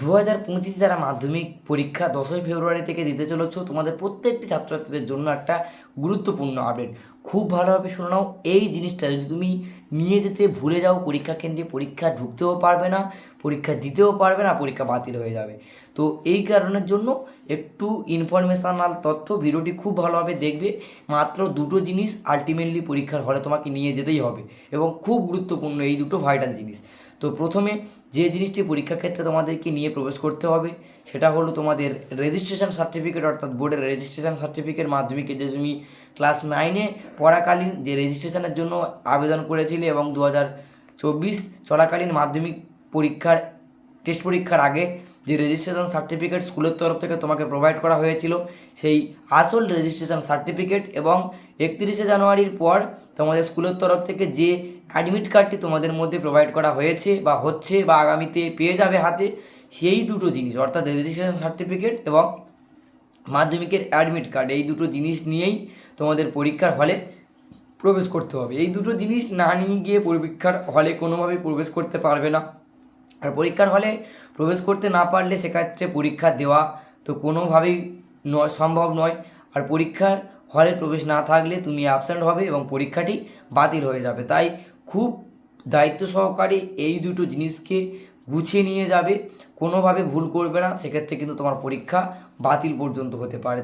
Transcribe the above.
দু হাজার পঁচিশ যারা মাধ্যমিক পরীক্ষা দশই ফেব্রুয়ারি থেকে দিতে চলেছ, তোমাদের প্রত্যেকটি ছাত্রছাত্রীদের জন্য একটা গুরুত্বপূর্ণ আপডেট খুব ভালোভাবে শুনে নাও, এই জিনিসটা যদি তুমি নিয়ে যেতে ভুলে যাও, পরীক্ষা কেন্দ্রে পরীক্ষা ঢুকতেও পারবে না, পরীক্ষা দিতেও পারবে না, পরীক্ষা বাতিল হয়ে যাবে। তো এই কারণের জন্য একটু ইনফরমেশনাল তথ্য ভিডিওটি খুব ভালোভাবে দেখবে, মাত্র দুটো জিনিস আলটিমেটলি পরীক্ষার হলে তোমাকে নিয়ে যেতেই হবে এবং খুব গুরুত্বপূর্ণ এই দুটো ভাইটাল জিনিস। তো প্রথমে যে জিনিসটি পরীক্ষা ক্ষেত্রে তোমাদেরকে নিয়ে প্রবেশ করতে হবে, সেটা হলো তোমাদের রেজিস্ট্রেশন সার্টিফিকেট অর্থাৎ বোর্ডের রেজিস্ট্রেশন সার্টিফিকেট মাধ্যমিকে যে তুমি ক্লাস নাইনে পড়াকালীন যে রেজিস্ট্রেশনের জন্য আবেদন করেছিলে এবং দু চব্বিশ চলাকালীন মাধ্যমিক পরীক্ষার টেস্ট পরীক্ষার আগে যে রেজিস্ট্রেশন সার্টিফিকেট স্কুলের তরফ থেকে তোমাকে প্রোভাইড করা হয়েছিল, সেই আসল রেজিস্ট্রেশন সার্টিফিকেট এবং একত্রিশে জানুয়ারির পর তোমাদের স্কুলের তরফ থেকে যে অ্যাডমিট কার্ডটি তোমাদের মধ্যে প্রোভাইড করা হয়েছে বা হচ্ছে বা আগামীতে পেয়ে যাবে হাতে, সেই দুটো জিনিস, অর্থাৎ রেজিস্ট্রেশন সার্টিফিকেট এবং মাধ্যমিকের অ্যাডমিট কার্ড এই দুটো জিনিস নিয়েই তোমাদের পরীক্ষার হলে প্রবেশ করতে হবে। এই দুটো জিনিস না নিয়ে গিয়ে পরীক্ষার হলে কোনোভাবেই প্রবেশ করতে পারবে না। আর পরীক্ষার হলে প্রবেশ করতে না পারলে সেক্ষেত্রে পরীক্ষা দেওয়া তো কোনোভাবেই নয়, সম্ভব নয়। আর পরীক্ষার হলে প্রবেশ না থাকলে তুমি অ্যাবসেন্ট হবে এবং পরীক্ষাটি বাতিল হয়ে যাবে। তাই খুব দায়িত্ব সহকারে এই দুটো জিনিসকে গুছিয়ে নিয়ে যাবে। কোনোভাবে ভুল করবে না, সেক্ষেত্রে কিন্তু তোমার পরীক্ষা বাতিল পর্যন্ত হতে পারে।